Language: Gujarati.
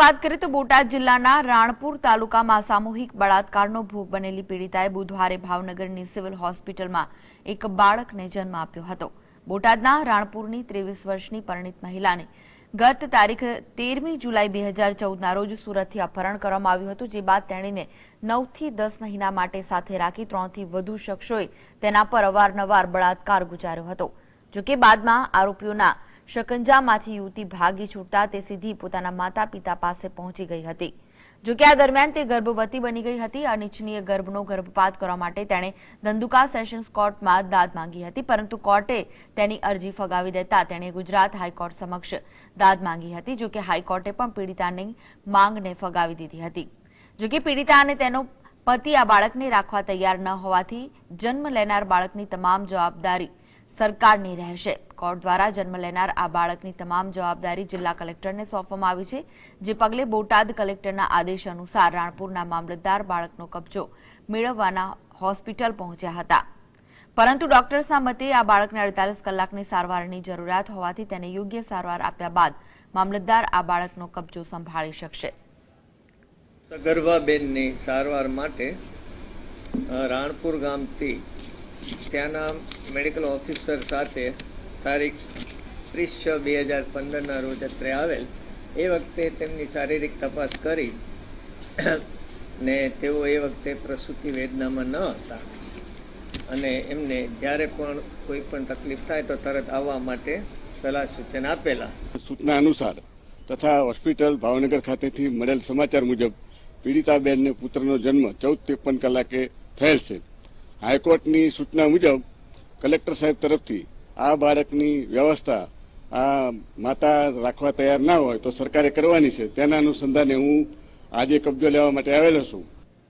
વાત કરીએ તો બોટાદ જિલ્લાના રાણપુર તાલુકામાં સામૂહિક બળાત્કારનો ભોગ બનેલી પીડિતાએ બુધવારે ભાવનગરની સિવિલ હોસ્પિટલમાં એક બાળકને જન્મ આપ્યો હતો. બોટાદના રાણપુરની ત્રેવીસ વર્ષની પરિણીત મહિલાને ગત તારીખ તેરમી જુલાઈ બે હજાર ચૌદના રોજ સુરતથી અપહરણ કરવામાં આવ્યું હતું, જે બાદ તેણીને નવથી દસ મહિના માટે સાથે રાખી ત્રણથી વધુ શખ્સોએ તેના પર અવારનવાર બળાત્કાર ગુજાર્યો હતો. જોકે બાદમાં આરોપીઓના શકંજામાંથી યુવતી ભાગી છૂટતા તે સીધી પોતાના માતા પિતા પાસે પહોંચી ગઈ હતી. જોકે આ દરમિયાન તે ગર્ભવતી બની ગઈ હતી. અનિચ્છનીય ગર્ભનો ગર્ભપાત કરવા માટે તેણે ધંધુકા સેશન્સ કોર્ટમાં દાદ માંગી હતી, પરંતુ કોર્ટે તેની અરજી ફગાવી દેતા તેણે ગુજરાત હાઈકોર્ટ સમક્ષ દાદ માંગી હતી જોકે હાઈકોર્ટે પણ પીડિતાની માંગને ફગાવી દીધી હતી. જોકે પીડિતા અને તેનો પતિ આ બાળકને રાખવા તૈયાર ન હોવાથી જન્મ લેનાર બાળકની તમામ જવાબદારી સરકારની રહેશે. કોર્ટ દ્વારા જન્મ લેનાર આ બાળકની તમામ જવાબદારી જિલ્લા કલેક્ટરને સોંપવામાં આવી છે, જે પગલે બોટાદ કલેક્ટરના આદેશ અનુસાર રાણપુરના મામલતદાર બાળકનો કબજો મેળવવાના હોસ્પિટલ પહોંચ્યા હતા. પરંતુ ડોક્ટર્સના મતે આ બાળકને અડતાલીસ કલાકની સારવારની જરૂરિયાત હોવાથી તેને યોગ્ય સારવાર આપ્યા બાદ મામલતદાર આ બાળકનો કબજો સંભાળી શકશે. સગર્ભાબેનની સારવાર માટે રાણપુર ગામથી ત્યાંના મેડિકલ ઓફિસર સાથે તારીખ ત્રીસ છ બે હજાર પંદરના રોજ અત્રે આવેલ. એ વખતે તેમની શારીરિક તપાસ કરી ને તેઓ એ વખતે પ્રસૂતિ વેદનામાં ન હતા. અને એમને જ્યારે પણ કોઈ પણ તકલીફ થાય તો તરત આવવા માટે સલાહ સૂચન આપેલા. સૂચના અનુસાર તથા હોસ્પિટલ ભાવનગર ખાતેથી મળેલ સમાચાર મુજબ પીડિતાબેનને પુત્રનો જન્મ ચૌદ ત્રેપન કલાકે થયેલ છે. હાઈકોર્ટની સૂચના મુજબ કલેક્ટર સાહેબ તરફથી આ બાળકની વ્યવસ્થા આ માતા રાખવા તૈયાર ના હોય તો સરકારે કરવાની છે. તેના અનુસંધાને હું આજે કબજો લેવા માટે આવેલો છું.